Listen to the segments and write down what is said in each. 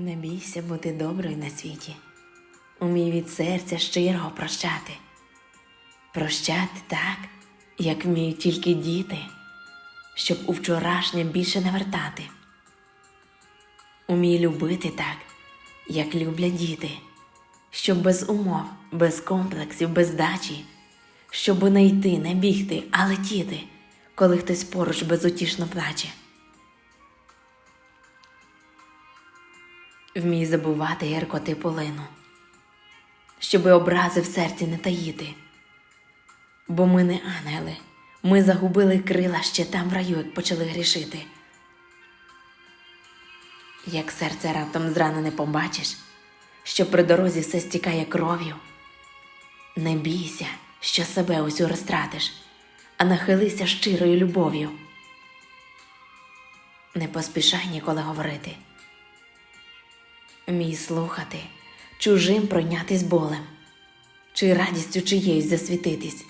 Не бійся бути доброю на світі. Умій від серця щиро прощати. Прощати так, як вміють тільки діти, щоб у вчорашнє більше не вертати. Умій любити так, як люблять діти, щоб без умов, без комплексів, без дачі, щоб не йти, не бігти, а летіти, коли хтось поруч безутішно плаче. Вмій забувати гіркоти полину, щоби образи в серці не таїти. Бо ми не ангели, ми загубили крила ще там в раю, як почали грішити. Як серце раптом зранене побачиш, що при дорозі все стікає кров'ю. Не бійся, що себе усю розтратиш, а нахилися щирою любов'ю. Не поспішай ніколи говорити. Вмій слухати, чужим пройнятись болем, чи радістю чиєюсь засвітитись,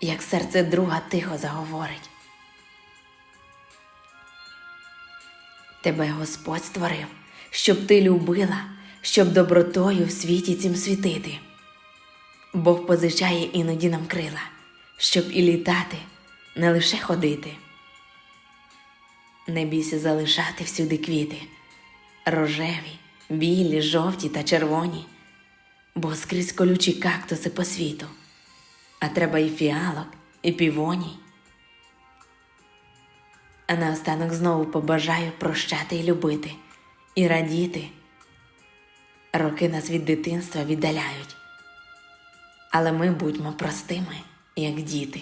як серце друга тихо заговорить. Тебе Господь створив, щоб ти любила, щоб добротою в світі цім світити. Бог позичає іноді нам крила, щоб і літати, не лише ходити. Не бійся залишати всюди квіти, рожеві, білі, жовті та червоні, бо скрізь колючі кактуси по світу, а треба і фіалок, і півоній. А наостанок знову побажаю прощати і любити, і радіти. Роки нас від дитинства віддаляють, але ми будьмо простими, як діти.